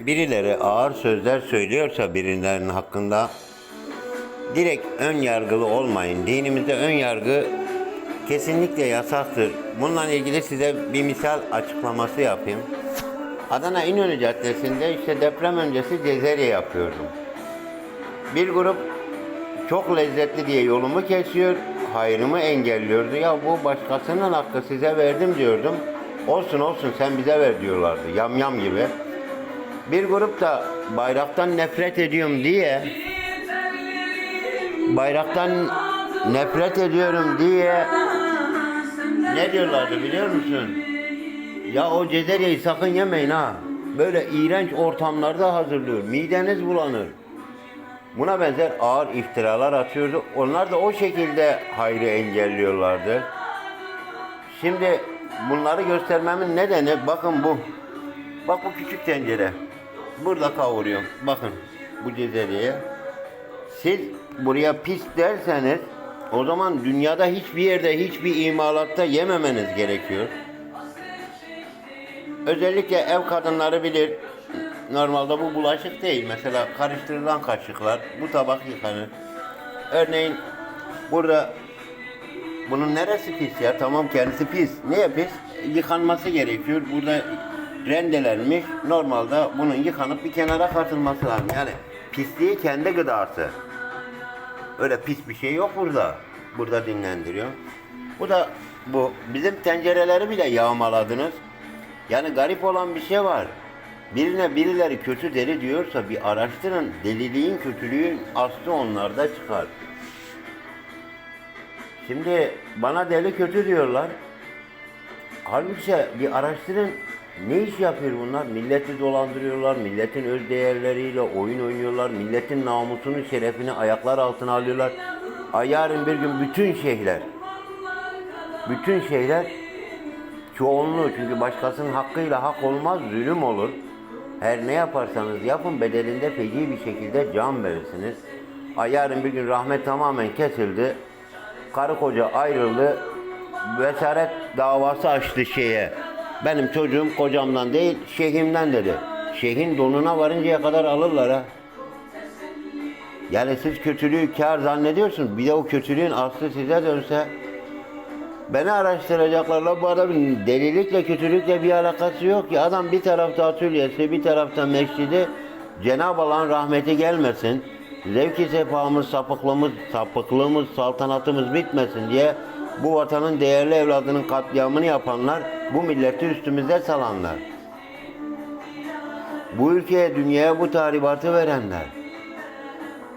Birileri ağır sözler söylüyorsa birilerinin hakkında direkt ön yargılı olmayın. Dinimizde ön yargı kesinlikle yasaktır. Bununla ilgili size bir misal açıklaması yapayım. Adana İnönü Caddesi'nde işte deprem öncesi cezerye yapıyordum. Bir grup çok lezzetli diye yolumu kesiyor, hayrımı engelliyordu. Ya bu başkasının hakkı size verdim diyordum. Olsun olsun sen bize ver diyorlardı. Yam yam gibi. Bir grup da bayraktan nefret ediyorum diye bayraktan nefret ediyorum diye ne diyorlardı biliyor musun? Ya o cezeryeyi sakın yemeyin ha. Böyle iğrenç ortamlarda hazırlıyor. Mideniz bulanır. Buna benzer ağır iftiralar atıyordu. Onlar da o şekilde hayrı engelliyorlardı. Şimdi bunları göstermemin nedeni bakın bu. Bak bu küçük tencere. Burada kavuruyorum. Bakın bu cezeryeye. Siz buraya pis derseniz o zaman dünyada hiçbir yerde hiçbir imalatta yememeniz gerekiyor. Özellikle ev kadınları bilir. Normalde bu bulaşık değil. Mesela karıştırılan kaşıklar. Bu tabak yıkanır. Örneğin burada bunun neresi pis ya? Tamam kendisi pis. Niye pis? Yıkanması gerekiyor. Burada rendelenmiş. Normalde bunun yıkanıp bir kenara katılması lazım. Yani pisliği kendi gıdası. Öyle pis bir şey yok burada. Burada dinlendiriyor. Bu da bu. Bizim tencereleri bile yağmaladınız. Yani garip olan bir şey var. Birine birileri kötü deli diyorsa bir araştırın. Deliliğin, kötülüğün aslı onlarda çıkar. Şimdi bana deli kötü diyorlar. Halbuki bir araştırın ne iş yapıyor bunlar? Milleti dolandırıyorlar, milletin öz değerleriyle oyun oynuyorlar, milletin namusunu, şerefini ayaklar altına alıyorlar. Ay yarın bir gün bütün şeyler, bütün şeyler çoğunluğu çünkü başkasının hakkıyla hak olmaz, zulüm olur. Her ne yaparsanız yapın bedelinde feci bir şekilde can verirsiniz. Ay yarın bir gün rahmet tamamen kesildi. Karı koca ayrıldı. Vesaret davası açtı şeye. Benim çocuğum kocamdan değil, şeyhimden dedi. Şeyhin donuna varıncaya kadar alırlar ha. Yani siz kötülüğü kar zannediyorsunuz. Bir de o kötülüğün aslı size dönse Beni araştıracaklarla bu adamın delilikle kötülükle bir alakası yok ki. Adam bir tarafta atölyesi, bir tarafta mescidi. Cenab-ı Allah'ın rahmeti gelmesin. Zevki sefamız, sapıklığımız, sapıklığımız, saltanatımız bitmesin diye bu vatanın değerli evladının katliamını yapanlar, bu milleti üstümüze salanlar. Bu ülkeye, dünyaya bu tahribatı verenler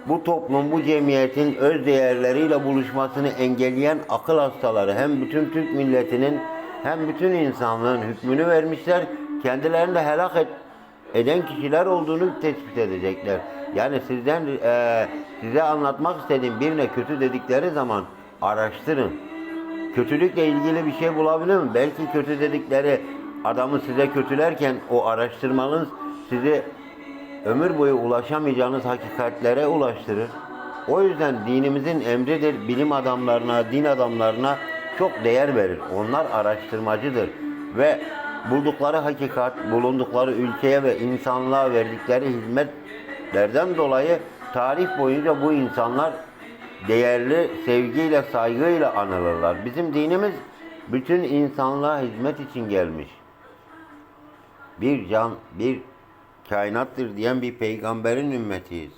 bu toplum, bu cemiyetin öz değerleriyle buluşmasını engelleyen akıl hastaları hem bütün Türk milletinin hem bütün insanlığın hükmünü vermişler. Kendilerini de helak et, eden kişiler olduğunu tespit edecekler. Yani sizden eee, size anlatmak istediğim birine kötü dedikleri zaman araştırın. Kötülükle ilgili bir şey bulabilir mi? Belki kötü dedikleri adamı size kötülerken o araştırmanız sizi ömür boyu ulaşamayacağınız hakikatlere ulaştırır. O yüzden dinimizin emridir bilim adamlarına, din adamlarına çok değer verir. Onlar araştırmacıdır ve buldukları hakikat, bulundukları ülkeye ve insanlığa verdikleri hizmetlerden dolayı tarih boyunca bu insanlar değerli sevgiyle, saygıyla anılırlar. Bizim dinimiz bütün insanlığa hizmet için gelmiş bir can, bir kainattır diyen bir peygamberin ümmetiyiz.